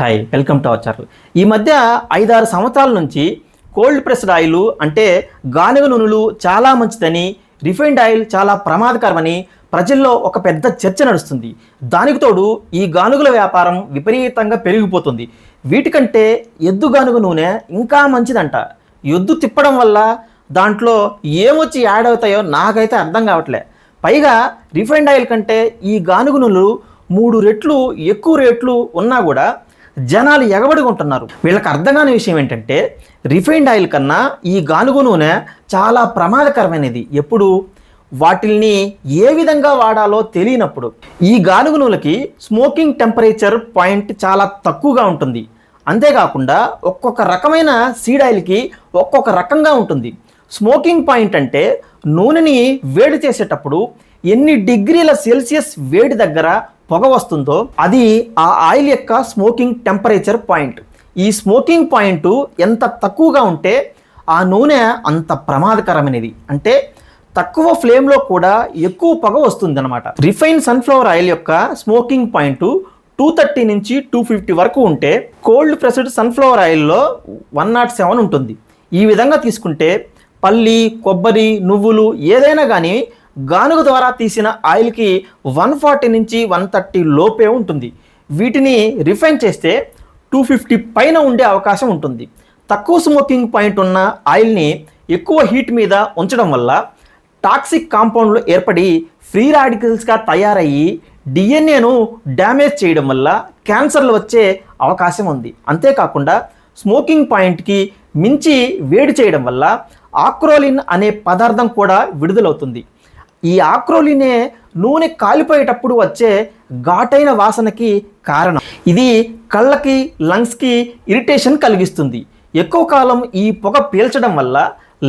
Hi welcome to our channel ఈ మధ్య ఐదారు సంవత్సరాల నుంచి కోల్డ్ ప్రెస్డ్ ఆయిల్ అంటే గానుగ నూనెలు చాలా మంచిదని రిఫైన్డ్ ఆయిల్ చాలా ప్రమాదకరమని ప్రజల్లో ఒక పెద్ద చర్చ నడుస్తుంది. దానికి తోడు ఈ గానుగుల వ్యాపారం విపరీతంగా పెరిగిపోతుంది. వీటికంటే ఎద్దు గానుగ నూనె ఇంకా మంచిదంట. ఎద్దు తిప్పడం వల్ల దాంట్లో ఏమొచ్చి యాడ్ అవుతాయో నాకైతే అర్థం కావట్లే. పైగా రిఫైన్డ్ ఆయిల్ కంటే ఈ గానుగ నూనెలు మూడు రెట్లు ఎక్కువ రేట్లు ఉన్నా కూడా జనాలు ఎగబడి ఉంటున్నారు వీళ్ళకి అర్థం కాని విషయం ఏంటంటే రిఫైన్డ్ ఆయిల్ కన్నా ఈ గానుగ నూనె చాలా ప్రమాదకరమైనది. ఎప్పుడు? వాటిల్ని ఏ విధంగా వాడాలో తెలియనప్పుడు. ఈ గానుగ నూనెకి స్మోకింగ్ టెంపరేచర్ పాయింట్ చాలా తక్కువగా ఉంటుంది. అంతేకాకుండా ఒక్కొక్క రకమైన సీడ్ ఆయిల్కి ఒక్కొక్క రకంగా ఉంటుంది. స్మోకింగ్ పాయింట్ అంటే నూనెని వేడి చేసేటప్పుడు ఎన్ని డిగ్రీల సెల్సియస్ వేడి దగ్గర పొగ వస్తుందో అది ఆ ఆయిల్ యొక్క స్మోకింగ్ టెంపరేచర్ పాయింట్. ఈ స్మోకింగ్ పాయింట్ ఎంత తక్కువగా ఉంటే ఆ నూనె అంత ప్రమాదకరమైనది. అంటే తక్కువ ఫ్లేమ్లో కూడా ఎక్కువ పొగ వస్తుంది అనమాట రిఫైన్ సన్ఫ్లవర్ ఆయిల్ యొక్క స్మోకింగ్ పాయింట్ టూ థర్టీ నుంచి టూ ఫిఫ్టీ వరకు ఉంటే కోల్డ్ ప్రెస్డ్ సన్ఫ్లవర్ ఆయిల్లో వన్ నాట్ సెవెన్ ఉంటుంది. ఈ విధంగా తీసుకుంటే పల్లి కొబ్బరి నువ్వులు ఏదైనా కానీ గానుగ ద్వారా తీసిన ఆయిల్కి వన్ ఫార్టీ నుంచి వన్ థర్టీ లోపే ఉంటుంది. వీటిని రిఫైన్ చేస్తే టూ ఫిఫ్టీ పైన ఉండే అవకాశం ఉంటుంది. తక్కువ స్మోకింగ్ పాయింట్ ఉన్న ఆయిల్ని ఎక్కువ హీట్ మీద ఉంచడం వల్ల టాక్సిక్ కాంపౌండ్లు ఏర్పడి ఫ్రీ రాడికల్స్గా తయారయ్యి డిఎన్ఏను డ్యామేజ్ చేయడం వల్ల క్యాన్సర్లు వచ్చే అవకాశం ఉంది. అంతేకాకుండా స్మోకింగ్ పాయింట్కి మించి వేడి చేయడం వల్ల ఆక్రోలిన్ అనే పదార్థం కూడా విడుదలవుతుంది. ఈ ఆక్రోలినే నూనె కాలిపోయేటప్పుడు వచ్చే ఘాటైన వాసనకి కారణం. ఇది కళ్ళకి లంగ్స్కి ఇరిటేషన్ కలిగిస్తుంది. ఎక్కువ కాలం ఈ పొగ పీల్చడం వల్ల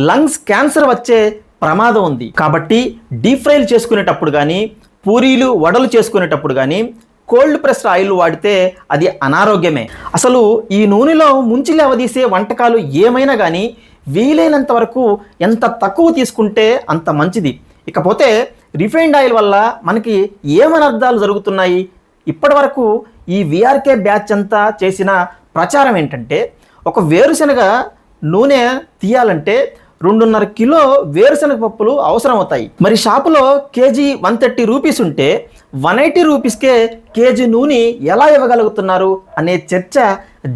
లంగ్స్ క్యాన్సర్ వచ్చే ప్రమాదం ఉంది. కాబట్టి డీప్ ఫ్రైలు చేసుకునేటప్పుడు కానీ పూరీలు వడలు చేసుకునేటప్పుడు కానీ కోల్డ్ ప్రెస్డ్ ఆయిల్ వాడితే అది అనారోగ్యమే. అసలు ఈ నూనెలో ముంచి లేవదీసే వంటకాలు ఏమైనా కానీ వీలైనంత వరకు ఎంత తక్కువ తీసుకుంటే అంత మంచిది. ఇకపోతే రిఫైన్డ్ ఆయిల్ వల్ల మనకి ఏమనర్థాలు జరుగుతున్నాయి? ఇప్పటి వరకు ఈ విఆర్కే బ్యాచ్ అంతా చేసిన ప్రచారం ఏంటంటే ఒక వేరుశనగ నూనె తీయాలంటే రెండున్నర కిలో వేరుశనగ పప్పులు అవసరం అవుతాయి మరి షాపులో కేజీ వన్ థర్టీ రూపీస్ ఉంటే వన్ ఎయిటీ రూపీస్కే కేజీ నూనె ఎలా ఇవ్వగలుగుతున్నారు అనే చర్చ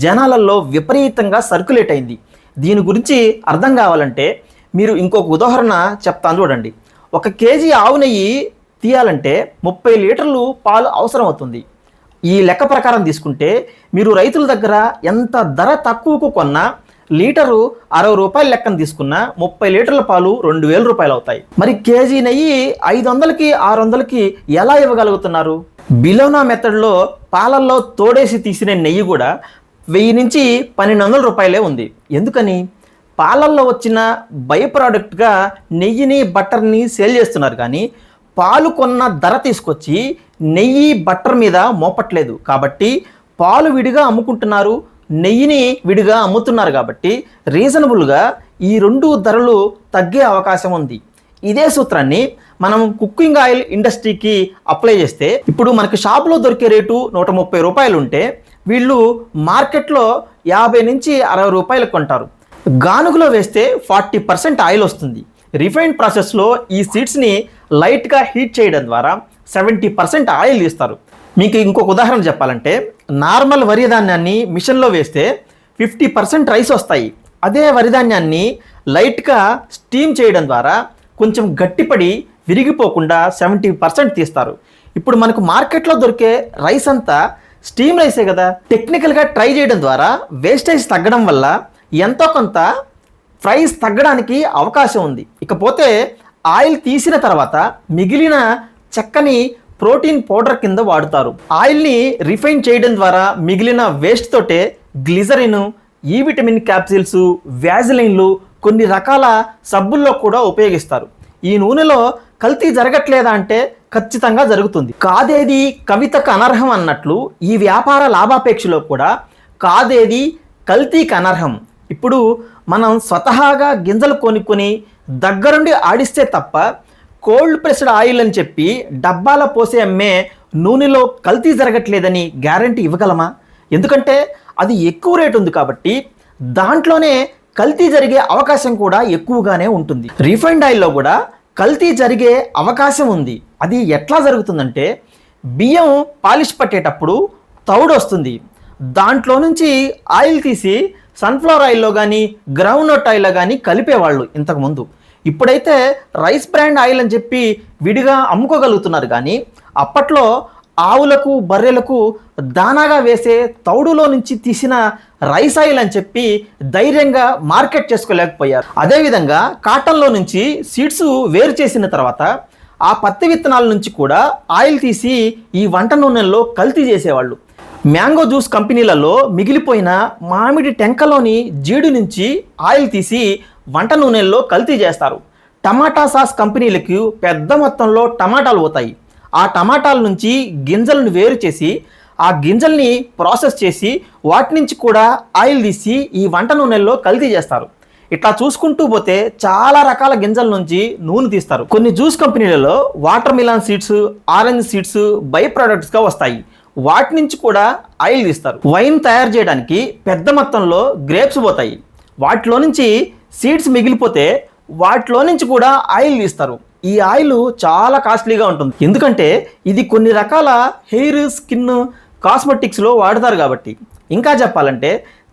జనాలలో విపరీతంగా సర్క్యులేట్ అయింది. దీని గురించి అర్థం కావాలంటే మీరు ఇంకొక ఉదాహరణ చెప్తాను చూడండి. ఒక కేజీ ఆవు నెయ్యి తీయాలంటే ముప్పై లీటర్లు పాలు అవసరం అవుతుంది ఈ లెక్క ప్రకారం తీసుకుంటే మీరు రైతుల దగ్గర ఎంత ధర తక్కువకు కొన్నా లీటరు అరవై రూపాయల లెక్కన తీసుకున్నా ముప్పై లీటర్ల పాలు రెండు వేల రూపాయలు అవుతాయి. మరి కేజీ నెయ్యి ఐదు వందలకి ఆరు వందలకి ఎలా ఇవ్వగలుగుతున్నారు? బిలోనా మెథడ్లో పాలల్లో తోడేసి తీసిన నెయ్యి కూడా వెయ్యి నుంచి పన్నెండు వందల రూపాయలే ఉంది. ఎందుకని? పాలల్లో వచ్చిన బై ప్రోడక్ట్గా నెయ్యిని బట్టర్ని సేల్ చేస్తున్నారు. కానీ పాలు కొన్న ధర తీసుకొచ్చి నెయ్యి బట్టర్ మీద మోపట్లేదు. కాబట్టి పాలు విడిగా అమ్ముకుంటున్నారు నెయ్యిని విడిగా అమ్ముతున్నారు కాబట్టి రీజనబుల్గా ఈ రెండు ధరలు తగ్గే అవకాశం ఉంది. ఇదే సూత్రాన్ని మనం కుకింగ్ ఆయిల్ ఇండస్ట్రీకి అప్లై చేస్తే ఇప్పుడు మనకి షాప్లో దొరికే రేటు నూట ముప్పై రూపాయలు ఉంటే వీళ్ళు మార్కెట్లో యాభై నుంచి అరవై రూపాయలు కొంటారు. గానుగులో వేస్తే ఫార్టీ పర్సెంట్ ఆయిల్ వస్తుంది. రిఫైన్డ్ ప్రాసెస్లో ఈ సీడ్స్ని లైట్గా హీట్ చేయడం ద్వారా సెవెంటీ పర్సెంట్ ఆయిల్ తీస్తారు. మీకు ఇంకొక ఉదాహరణ చెప్పాలంటే నార్మల్ వరి ధాన్యాన్ని మిషన్లో వేస్తే ఫిఫ్టీ పర్సెంట్ రైస్ వస్తాయి. అదే వరి ధాన్యాన్ని లైట్గా స్టీమ్ చేయడం ద్వారా కొంచెం గట్టిపడి విరిగిపోకుండా సెవెంటీ పర్సెంట్ తీస్తారు. ఇప్పుడు మనకు మార్కెట్లో దొరికే రైస్ అంతా స్టీమ్ రైసే కదా. టెక్నికల్గా ట్రై చేయడం ద్వారా వేస్టేజ్ తగ్గడం వల్ల ఎంతో కొంత ప్రైస్ తగ్గడానికి అవకాశం ఉంది. ఇకపోతే ఆయిల్ తీసిన తర్వాత మిగిలిన చెక్కని ప్రోటీన్ పౌడర్ కింద వాడుతారు. ఆయిల్ని రిఫైన్ చేయడం ద్వారా మిగిలిన వేస్ట్ తోటే గ్లిజరిన్ ఈ విటమిన్ క్యాప్సిల్స్ వ్యాజిలైన్లు కొన్ని రకాల సబ్బుల్లో కూడా ఉపయోగిస్తారు. ఈ నూనెలో కల్తీ జరగట్లేదా అంటే ఖచ్చితంగా జరుగుతుంది. కాదేది కవితకు అనర్హం అన్నట్లు ఈ వ్యాపార లాభాపేక్షలో కూడా కాదేది కల్తీకి అనర్హం ఇప్పుడు మనం స్వతహాగా గింజలు కొనుక్కొని దగ్గరుండి ఆడిస్తే తప్ప కోల్డ్ ప్రెస్డ్ ఆయిల్ అని చెప్పి డబ్బాల పోసే అమ్మే నూనెలో కల్తీ జరగట్లేదని గ్యారంటీ ఇవ్వగలమా? ఎందుకంటే అది ఎక్కువ రేటు ఉంది కాబట్టి దాంట్లోనే కల్తీ జరిగే అవకాశం కూడా ఎక్కువగానే ఉంటుంది. రిఫైండ్ ఆయిల్లో కూడా కల్తీ జరిగే అవకాశం ఉంది. అది ఎట్లా జరుగుతుందంటే బియ్యం పాలిష్ పట్టేటప్పుడు తౌడు వస్తుంది. దాంట్లో నుంచి ఆయిల్ తీసి సన్ఫ్లవర్ ఆయిల్లో కానీ గ్రౌండ్ నట్ ఆయిల్లో కానీ కలిపేవాళ్ళు ఇంతకుముందు. ఇప్పుడైతే రైస్ బ్రాండ్ ఆయిల్ అని చెప్పి విడిగా అమ్ముకోగలుగుతున్నారు కానీ అప్పట్లో ఆవులకు బర్రెలకు దానాగా వేసే తౌడులో నుంచి తీసిన రైస్ ఆయిల్ అని చెప్పి ధైర్యంగా మార్కెట్ చేసుకోలేకపోయారు. అదేవిధంగా కాటన్లో నుంచి సీడ్స్ వేరు చేసిన తర్వాత ఆ పత్తి విత్తనాల నుంచి కూడా ఆయిల్ తీసి ఈ వంట నూనెల్లో కల్తీ చేసేవాళ్ళు. మ్యాంగో జ్యూస్ కంపెనీలలో మిగిలిపోయిన మామిడి టెంకలోని జీడి నుంచి ఆయిల్ తీసి వంట నూనెల్లో కల్తీ చేస్తారు. టమాటా సాస్ కంపెనీలకు పెద్ద మొత్తంలో టమాటాలు పోతాయి. ఆ టమాటాల నుంచి గింజలను వేరు చేసి ఆ గింజల్ని ప్రాసెస్ చేసి వాటి నుంచి కూడా ఆయిల్ తీసి ఈ వంట నూనెల్లో కల్తీ చేస్తారు. ఇట్లా చూసుకుంటూ పోతే చాలా రకాల గింజల నుంచి నూనె తీస్తారు. కొన్ని జ్యూస్ కంపెనీలలో watermelon seeds orange seeds by ప్రొడక్ట్స్గా వస్తాయి. వాటి నుంచి కూడా ఆయిల్ తీస్తారు. వైన్ తయారు చేయడానికి పెద్ద మొత్తంలో గ్రేప్స్ పోతాయి. వాటిలో నుంచి సీడ్స్ మిగిలిపోతే వాటిలో నుంచి కూడా ఆయిల్ తీస్తారు. ఈ ఆయిల్ చాలా కాస్ట్లీగా ఉంటుంది. ఎందుకంటే ఇది కొన్ని రకాల హెయిర్ స్కిన్ కాస్మెటిక్స్లో వాడతారు కాబట్టి. ఇంకా చెప్పాలంటే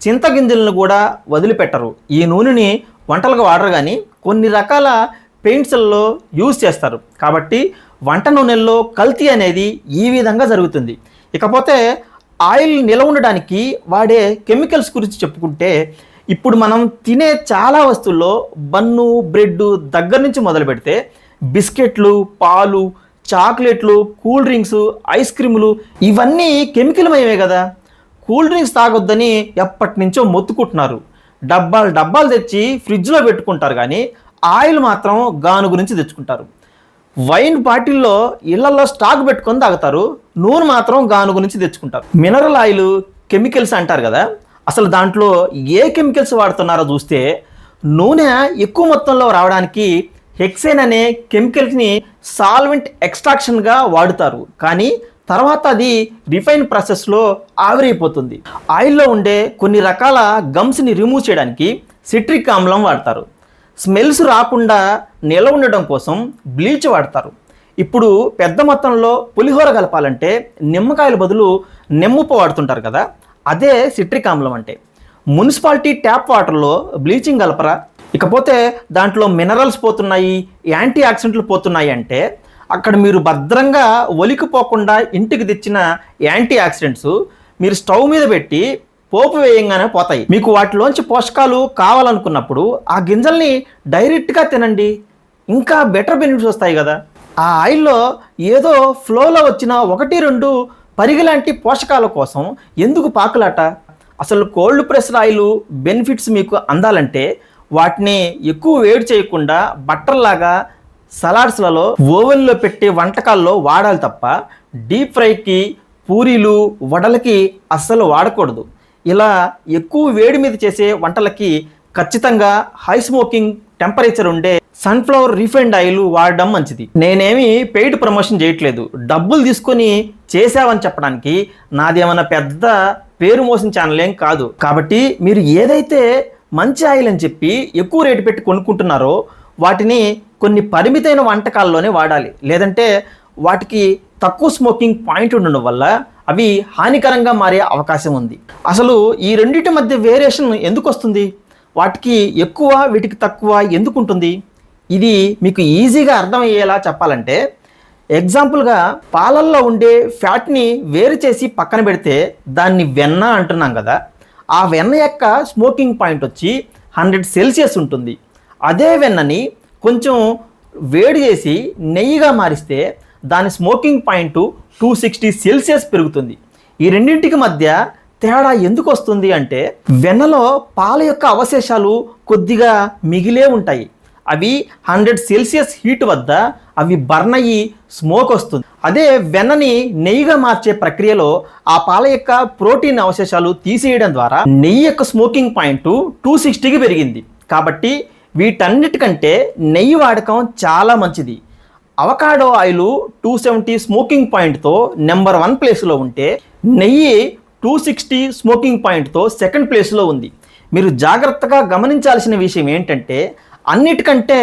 చింతగింజలను కూడా వదిలిపెట్టరు. ఈ నూనెని వంటలకు వాడరు కానీ కొన్ని రకాల పెయింట్స్లలో యూజ్ చేస్తారు. కాబట్టి వంట నూనెల్లో కల్తీ అనేది ఈ విధంగా జరుగుతుంది. ఇకపోతే ఆయిల్ నిలవ ఉండడానికి వాడే కెమికల్స్ గురించి చెప్పుకుంటే ఇప్పుడు మనం తినే చాలా వస్తువుల్లో బన్ను బ్రెడ్ దగ్గర నుంచి మొదలు పెడితే బిస్కెట్లు పాలు చాక్లెట్లు కూల్ డ్రింక్స్ ఐస్ క్రీములు ఇవన్నీ కెమికల్మయమే కదా. కూల్ డ్రింక్స్ తాగొద్దని ఎప్పటి నుంచో మొత్తుకుంటున్నారు. డబ్బాలు డబ్బాలు తెచ్చి ఫ్రిడ్జ్లో పెట్టుకుంటారు కానీ ఆయిల్ మాత్రం గాను గురించి తెచ్చుకుంటారు. వైన్ బాటిల్లో ఇళ్ళలో స్టాక్ పెట్టుకొని తాగుతారు. నూనె మాత్రం గాను గురించి తెచ్చుకుంటారు. మినరల్ ఆయిల్ కెమికల్స్ అంటారు కదా అసలు దాంట్లో ఏ కెమికల్స్ వాడుతున్నారో చూస్తే నూనె ఎక్కువ మొత్తంలో రావడానికి హెక్సేన్ అనే కెమికల్స్ని సాల్వెంట్ ఎక్స్ట్రాక్షన్గా వాడుతారు. కానీ తర్వాత అది రిఫైన్ ప్రాసెస్లో ఆవిరైపోతుంది. ఆయిల్లో ఉండే కొన్ని రకాల గమ్స్ని రిమూవ్ చేయడానికి సిట్రిక్ ఆమ్లం వాడతారు. స్మెల్స్ రాకుండా నిల ఉండడం కోసం బ్లీచ్ వాడతారు. ఇప్పుడు పెద్ద మొత్తంలో పులిహోర కలపాలంటే నిమ్మకాయల బదులు నిమ్మపు వాడుతుంటారు కదా అదే సిట్రిక్ ఆమ్లం అంటే. మున్సిపాలిటీ ట్యాప్ వాటర్లో బ్లీచింగ్ కలపరా? ఇకపోతే దాంట్లో మినరల్స్ పోతున్నాయి యాంటీ ఆక్సిడెంట్లు పోతున్నాయి అంటే అక్కడ మీరు భద్రంగా ఒలికిపోకుండా ఇంటికి తెచ్చిన యాంటీ ఆక్సిడెంట్స్ మీరు స్టవ్ మీద పెట్టి పోపు వేయంగానే పోతాయి. మీకు వాటిలోంచి పోషకాలు కావాలనుకున్నప్పుడు ఆ గింజల్ని డైరెక్ట్గా తినండి. ఇంకా బెటర్ బెనిఫిట్స్ వస్తాయి కదా. ఆ ఆయిల్లో ఏదో ఫ్లోలో వచ్చిన ఒకటి రెండు పరిగలాంటి పోషకాల కోసం ఎందుకు పాకులాట? అసలు కోల్డ్ ప్రెస్డ్ ఆయిల్ బెనిఫిట్స్ మీకు అందాలంటే వాటిని ఎక్కువ వేడి చేయకుండా బట్టర్లాగా సలాడ్స్లలో ఓవెన్లో పెట్టే వంటకాల్లో వాడాలి తప్ప డీప్ ఫ్రైకి పూరీలు వడలకి అస్సలు వాడకూడదు. ఇలా ఎక్కువ వేడి మీద చేసే వంటలకి ఖచ్చితంగా హై స్మోకింగ్ టెంపరేచర్ ఉండే సన్ఫ్లవర్ రిఫైండ్ ఆయిల్ వాడడం మంచిది. నేనేమి పెయిడ్ ప్రమోషన్ చేయట్లేదు. డబ్బులు తీసుకొని చేసావని చెప్పడానికి నాదేమన్నా పెద్ద పేరు మోసిన ఛానల్ ఏం కాదు. కాబట్టి మీరు ఏదైతే మంచి ఆయిల్ అని చెప్పి ఎక్కువ రేటు పెట్టి కొనుక్కుంటున్నారో వాటిని కొన్ని పరిమితమైన వంటకాల్లోనే వాడాలి. లేదంటే వాటికి తక్కువ స్మోకింగ్ పాయింట్ ఉండడం వల్ల అవి హానికరంగా మారే అవకాశం ఉంది. అసలు ఈ రెండింటి మధ్య వేరియేషన్ ఎందుకు వస్తుంది? వాటికి ఎక్కువ వీటికి తక్కువ ఎందుకు ఉంటుంది? ఇది మీకు ఈజీగా అర్థమయ్యేలా చెప్పాలంటే ఎగ్జాంపుల్గా పాలల్లో ఉండే ఫ్యాట్ని వేరు చేసి పక్కన పెడితే దాన్ని వెన్న అంటున్నాం కదా ఆ వెన్న యొక్క స్మోకింగ్ పాయింట్ వచ్చి హండ్రెడ్ సెల్సియస్ ఉంటుంది. అదే వెన్నని కొంచెం వేడి చేసి నెయ్యిగా మారిస్తే దాని smoking point two sixty Celsius పెరుగుతుంది. ఈ రెండింటికి మధ్య తేడా ఎందుకు వస్తుంది అంటే వెన్నలో పాల యొక్క అవశేషాలు కొద్దిగా మిగిలే ఉంటాయి. అవి హండ్రెడ్ సెల్సియస్ హీట్ వద్ద అవి బర్న్ అయ్యి స్మోక్ వస్తుంది. అదే వెన్నని నెయ్యిగా మార్చే ప్రక్రియలో ఆ పాల యొక్క ప్రోటీన్ అవశేషాలు తీసేయడం ద్వారా నెయ్యి యొక్క స్మోకింగ్ పాయింట్ టూ సిక్స్టీకి పెరిగింది. కాబట్టి వీటన్నిటికంటే నెయ్యి వాడకం చాలా మంచిది. Avocado oil two seventy smoking పాయింట్తో number one ప్లేస్లో ఉంటే నెయ్యి టూ సిక్స్టీ స్మోకింగ్ పాయింట్తో సెకండ్ ప్లేస్లో ఉంది. మీరు జాగ్రత్తగా గమనించాల్సిన విషయం ఏంటంటే అన్నిటికంటే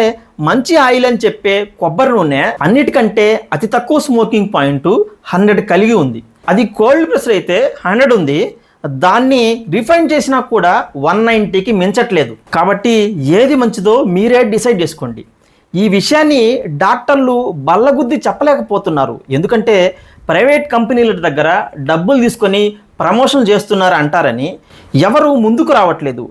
మంచి ఆయిల్ అని చెప్పే కొబ్బరి నూనె అన్నిటికంటే అతి తక్కువ స్మోకింగ్ పాయింట్ హండ్రెడ్ కలిగి ఉంది. అది కోల్డ్ ప్రెషర్ అయితే హండ్రెడ్ ఉంది. దాన్ని రిఫైన్ చేసినా కూడా వన్ నైంటీకి మించట్లేదు. కాబట్టి ఏది మంచిదో మీరే డిసైడ్ చేసుకోండి. ఈ విషయాన్ని డాక్టర్లు బల్లగుద్ది చెప్పలేకపోతున్నారు. ఎందుకంటే ప్రైవేట్ కంపెనీల దగ్గర డబ్బులు తీసుకొని ప్రమోషన్ చేస్తున్నారు అంటారని ఎవరు ముందుకు రావట్లేదు.